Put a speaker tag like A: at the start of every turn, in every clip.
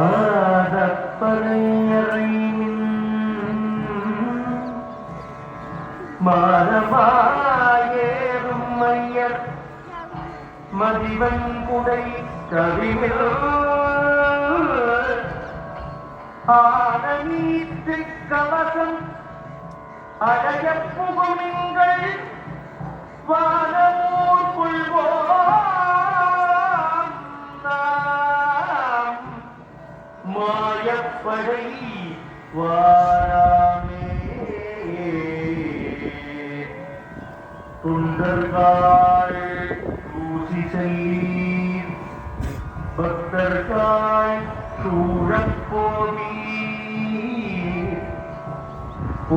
A: ஆடப் பழையறை மானவாயேறும் மையர் மதிவன் குடை கவிமில் ஆனநீத்து கவசம் அழகப் புகுமிங்கள் மாயப்படை வாராமே துண்டர்கள் பூசி செல்லீர் பக்தர்கள் சூழப்போதி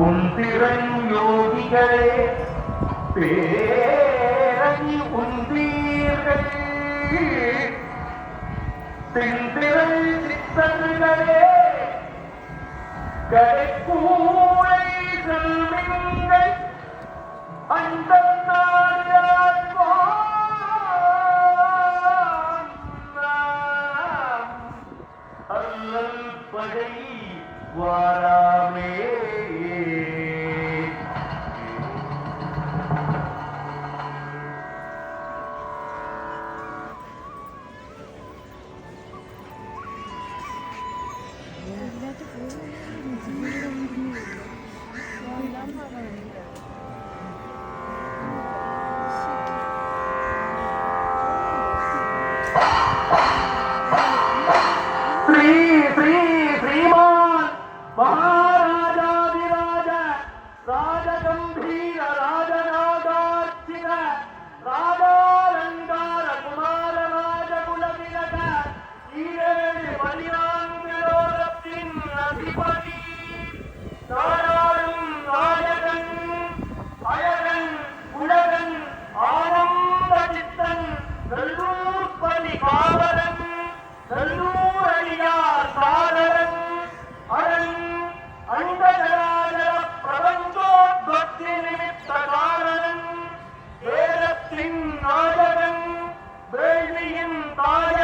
A: உந்திரன் யோகிகளே பேரணி உந்தீர்கள். தென்திரள் கண்களே கடைக்கூரை செல்விங்கள் அந்த அல்லல் படை வார Mm-hmm. ताजा